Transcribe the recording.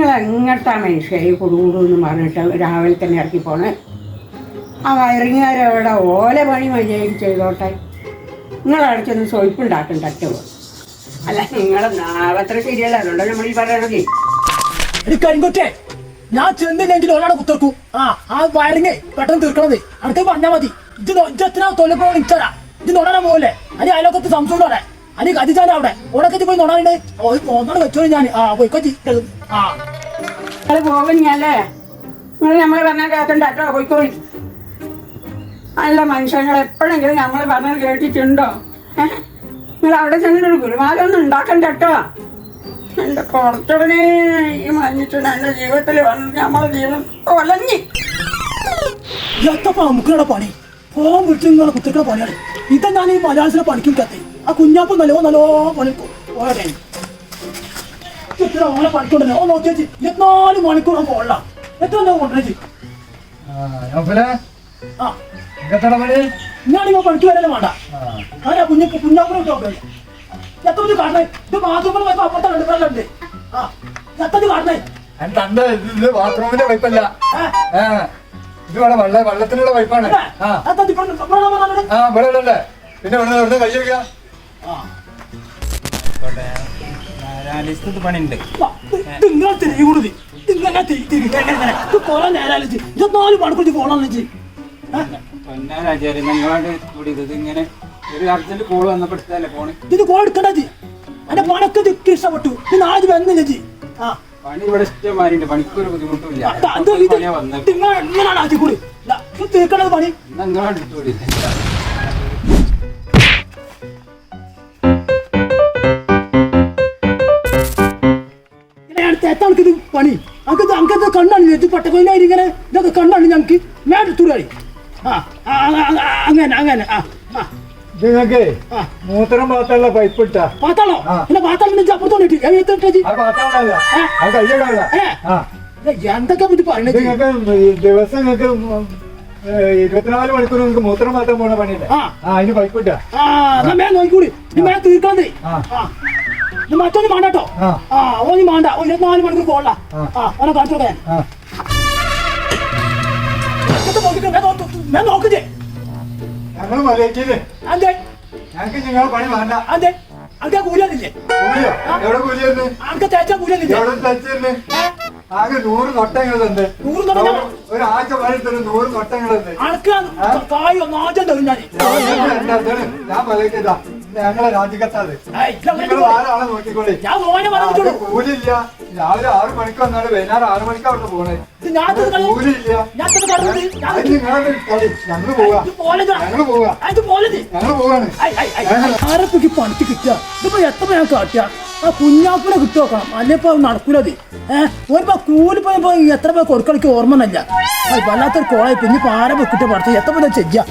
നിങ്ങൾ മനുഷ്യ മനുഷ്യരെ കൊടുകൂടു എന്ന് പറഞ്ഞിട്ട് രാവിലെ തന്നെ ഇറക്കി പോണേ? ആ വയറിങ്ങാരവിടെ ഓല പണി മര്യാദ ചെയ്തോട്ടെ. നിങ്ങളടച്ചൊന്ന് അവിടെ ചെന്ന് സോയിപ്പുണ്ടാക്കും തട്ട് അല്ല നിങ്ങളെ നാളത്ര ശരിയല്ല. അതുകൊണ്ടാണ് നമ്മൾ ഈ പറയണത്. എടി ഞാൻ ചെന്നില്ലെങ്കിൽ ഒരാളെ കുത്തർക്കും ആ ആ വയറിങ്ങേ പെട്ടെന്ന് തീർക്കണത്. അടുത്ത് പറഞ്ഞാ മതി. ഇത് ഇജ്ജത്തിനാ തൊല്ലപ്പോ ഇച്ചരാ ഇത് നുണാനാ പോലെ. അനി അയലോക്കത്ത് സംശയം അവിടെ. അനി കതിച്ചാൻ അവിടെ. ഉടക്കത്തി പോയി നുണാനുണ്ട് ഒന്നാണ് വെച്ചോ ഞാൻ ആ പോയി കൊച്ചി ആ നിങ്ങൾ പോകുന്നല്ലേ? നിങ്ങൾ നമ്മൾ പറഞ്ഞാൽ കേട്ടോ പോയിക്കോളി. അല്ല മനുഷ്യങ്ങൾ എപ്പോഴെങ്കിലും നമ്മൾ പറഞ്ഞത് കേട്ടിട്ടുണ്ടോ? നിങ്ങൾ അവിടെ ചെന്നിട്ട് ഗുരുമാരൊന്നും ഉണ്ടാക്കണ്ട കേട്ടോ. എന്റെ പുറത്തുടനെ ഈ മഞ്ഞിട്ടുണ്ട് എന്റെ ജീവിതത്തിൽ വന്ന് നമ്മളെ ജീവിതം ഒലഞ്ഞി. നമുക്കുള്ള പണി ഫോൺ വിളിച്ച് നിങ്ങളെ പണിയാണ് ഇതാ ഞാൻ ഈ മലയാളത്തിലെ പണിക്കും കത്തി ആ കുഞ്ഞാപ്പം നല്ലോ നല്ലോ പണിക്കും ഓടെ ഓ നോക്കിയാ ഇരുപത്തിനാല് മണിക്കൂർ എത്ര കൊണ്ടുവരേച്ചി ആ ഞാനിപ്പോ പണിക്ക് വരല്ലേ വേണ്ട. ആരാ കുഞ്ഞു കുഞ്ഞാപ്പുറം ഇട്ടോ എത്ര ഇത് കാട്ടണേ? ഇത് ബാത്റൂമിൽ പോയപ്പോ അപ്പുറത്തെ രണ്ടുപേരുണ്ട് ആ. എത്ര ഇത് കാട്ടണേ? തന്റെ ഇത് ബാത്റൂമിന്റെ പൈപ്പല്ല. ആ. ഇത് വേണം വെള്ള വെള്ളത്തിനുള്ള പൈപ്പാണ്. ആ. ഇവിടെ പിന്നെ ഇവിടെ കൈ ആ നാലാലിസ്റ്റത്ത് പണിയുണ്ട് നിങ്ങൾ തിരികൂടുതി ഇങ്ങനെ കൊറേ നേരം ഇരുപത്തിനാല് മണിക്കൂർ പോകണമെന്ന് വെച്ച് പൊന്നാരാചാര്യ നിങ്ങളോട് കൂടി ഇത് ഇങ്ങനെ ഒരു അർജന്റ് കോൾ വന്നപ്പോ എടുത്തല്ലേ ഫോണ് ഇത് കോൾ എടുക്കണ്ട ജി എന്റെ പണക്ക് ദിക്ക് ഇഷ്ടപ്പെട്ടു. ഇത് നാളെ വന്നില്ല ജി ആ. പണി ഇവിടെ ഇഷ്ടമാരുണ്ട്. പണിക്കൊരു ബുദ്ധിമുട്ടില്ല എങ്ങനെയാണ് കൂടി. തീർക്കണത് പണി. നിങ്ങളോട് എടുത്തോടി പണി. അങ്കത് അങ്കത്തെ കണ്ണാണ് ഇത് പട്ടക്കൊയിലായി ഇങ്ങനെ ഇതൊക്കെ കണ്ണാണ് ഞങ്ങൾക്ക് എടുത്തുകൂടി ആ അങ്ങനെ അങ്ങനെ ആ ആ. നിങ്ങൾക്ക് മൂത്രം പൈപ്പ് ഇട്ടാ. പാത്താളോ. പിന്നെ എന്തൊക്കെ ദിവസം നിങ്ങൾക്ക് ഇരുപത്തിനാല് മണിക്കൂർ നിങ്ങൾക്ക് മൂത്രം മാത്രം പോണ പണിയില്ല? അതിന് പൈപ്പ് ഇട്ടാ. നോക്കിക്കൂടി. തീർക്കാതെ ഇത് മറ്റൊന്നും വേണ്ട കേട്ടോ. ആ. ഓനി വേണ്ട. ഒരു ഇരുപത്തിനാല് മണിക്കൂർ പോകണ്ട ആ. ഓനെ കാണിച്ചു കൊടുക്കാൻ ഞാൻ നോക്കിച്ചേ ഞങ്ങൾ മലയാറ്റിയില്ലേ അതെ. ഞങ്ങൾക്ക് നിങ്ങൾ പണി വേണ്ട. അതെ. അനക്ക് കൂലിയൊന്നില്ലേ കൂലിയോ? എവിടെ കൂലിയെന്ന് അനക്ക് തേച്ചാ കൂലിയൊന്നില്ലേ എവിടെ തച്ചിരുന്ന്? ആകെ നൂറ് കൊട്ടങ്ങളുണ്ട് നൂറ് കൊട്ടങ്ങൾ? ഒരാഴ്ച പണി തരും നൂറ് കൊട്ടങ്ങളുണ്ട് അനക്ക് കായ് ഒന്നാറ്റം ഞാൻ ഞങ്ങളെ രാജിക്കത്താത്. ആരാളെ നോക്കിക്കോളി. കൂലിയില്ല രാവിലെ ആറു മണിക്ക് വന്നാണ് വൈകുന്നേരം ആറു മണിക്ക് അവിടെ പോണേ. ഇത് ഞാൻ ഇത് ഞാൻ ഇത് കളി- ഞാൻ അത് നിങ്ങളെ കളി. ഞങ്ങൾ പോവാ. പോവാ. പോവാണ്. ആരൊക്കെ പണിക്ക് കിട്ടുക? ഇതിപ്പോ എത്ര ഞാൻ കാട്ടിയ ആ കുഞ്ഞാപ്പിനെ കിട്ടു നോക്കണം അല്ലിപ്പോ നടക്കൂലത്. ഏഹ് കൂലി കൂലിപ്പോ ഇപ്പൊ എത്ര പേർ കൊടുക്കളിക്ക് ഓർമ്മ നല്ല വല്ലാത്തൊരു കോളായി. പിന്നെ ഇപ്പൊ ആരെ കിട്ടിയ പഠിത്തം എത്ര പേര് ചെയ്യാ?